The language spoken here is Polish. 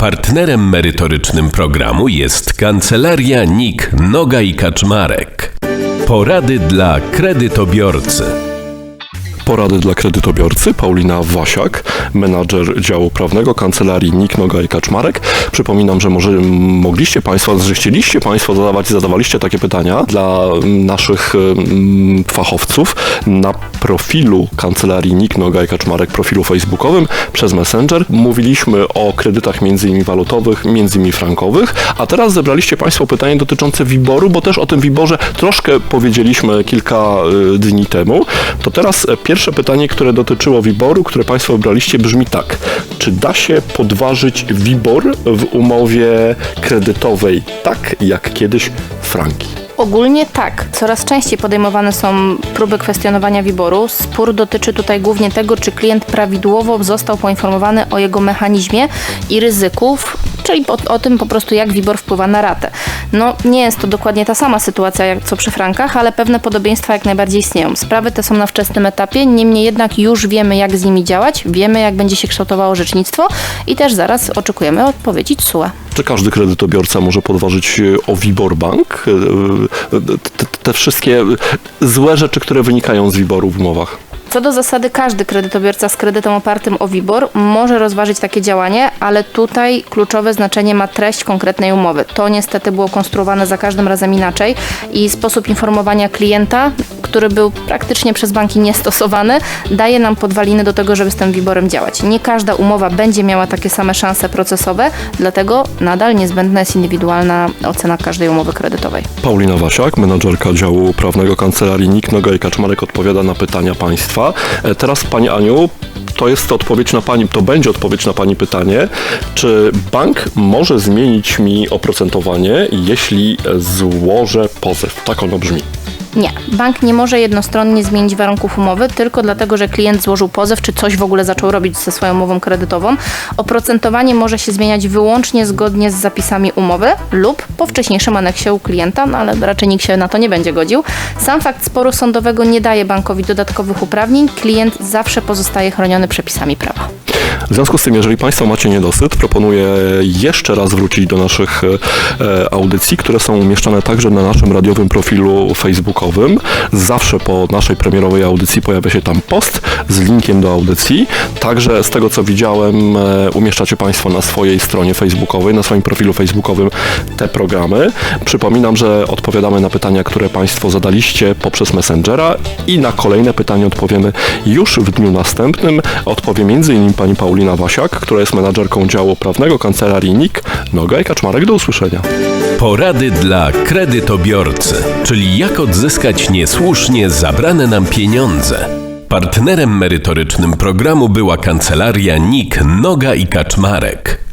Partnerem merytorycznym programu jest Kancelaria NIK Noga i Kaczmarek. Porady dla kredytobiorcy. Porady dla kredytobiorcy Paulina Wasiak, menadżer działu prawnego Kancelarii NIK Noga i Kaczmarek. Przypominam, że może mogliście Państwo, że chcieliście Państwo zadawać i zadawaliście takie pytania dla naszych mm, fachowców na profilu Kancelarii NIK Noga i Kaczmarek, profilu facebookowym przez Messenger. Mówiliśmy o kredytach między innymi walutowych, między innymi frankowych, a teraz zebraliście Państwo pytanie dotyczące WIBOR-u, bo też o tym WIBORze troszkę powiedzieliśmy kilka y, dni temu. To teraz e, pierwsze pytanie, które dotyczyło WIBOR-u, które Państwo wybraliście, brzmi tak. Czy da się podważyć WIBOR w umowie kredytowej tak jak kiedyś franki? Ogólnie tak. Coraz częściej podejmowane są próby kwestionowania wyboru. Spór dotyczy tutaj głównie tego, czy klient prawidłowo został poinformowany o jego mechanizmie i ryzyków, czyli o, o tym po prostu, jak WIBOR wpływa na ratę. No, nie jest to dokładnie ta sama sytuacja, jak co przy frankach, ale pewne podobieństwa jak najbardziej istnieją. Sprawy te są na wczesnym etapie, niemniej jednak już wiemy, jak z nimi działać, wiemy, jak będzie się kształtowało orzecznictwo i też zaraz oczekujemy odpowiedzi TSUE. Czy każdy kredytobiorca może podważyć e, o WIBOR Bank? E, e, te wszystkie złe rzeczy, które wynikają z WIBOR-u w umowach. Co do zasady, każdy kredytobiorca z kredytem opartym o WIBOR może rozważyć takie działanie, ale tutaj kluczowe znaczenie ma treść konkretnej umowy. To niestety było konstruowane za każdym razem inaczej i sposób informowania klienta, który był praktycznie przez banki niestosowany, daje nam podwaliny do tego, żeby z tym WIBORem działać. Nie każda umowa będzie miała takie same szanse procesowe, dlatego nadal niezbędna jest indywidualna ocena każdej umowy kredytowej. Paulina Wasiak, menadżerka działu prawnego Kancelarii NIK Noga i Kaczmarek odpowiada na pytania Państwa. E, Teraz Pani Aniu, to jest odpowiedź na Pani, to będzie odpowiedź na Pani pytanie, czy bank może zmienić mi oprocentowanie, jeśli złożę pozew? Tak ono brzmi. Nie, bank nie może jednostronnie zmienić warunków umowy tylko dlatego, że klient złożył pozew, czy coś w ogóle zaczął robić ze swoją umową kredytową. Oprocentowanie może się zmieniać wyłącznie zgodnie z zapisami umowy lub po wcześniejszym aneksie u klienta, no ale raczej nikt się na to nie będzie godził. Sam fakt sporu sądowego nie daje bankowi dodatkowych uprawnień, klient zawsze pozostaje chroniony przepisami prawa. W związku z tym, jeżeli Państwo macie niedosyt, proponuję jeszcze raz wrócić do naszych e, audycji, które są umieszczane także na naszym radiowym profilu Zawsze po naszej premierowej audycji pojawia się tam post z linkiem do audycji. Także z tego co widziałem, e, umieszczacie Państwo na swojej stronie facebookowej, na swoim profilu facebookowym te programy. Przypominam, że odpowiadamy na pytania, które Państwo zadaliście poprzez Messengera i na kolejne pytania odpowiemy już w dniu następnym. Odpowie m.in. pani Paulina Wasiak, która jest menadżerką działu prawnego Kancelarii NIK. Noga i Kaczmarek, do usłyszenia. Porady dla kredytobiorcy, czyli jak odzyskać niesłusznie zabrane nam pieniądze. Partnerem merytorycznym programu była Kancelaria NIK Noga i Kaczmarek.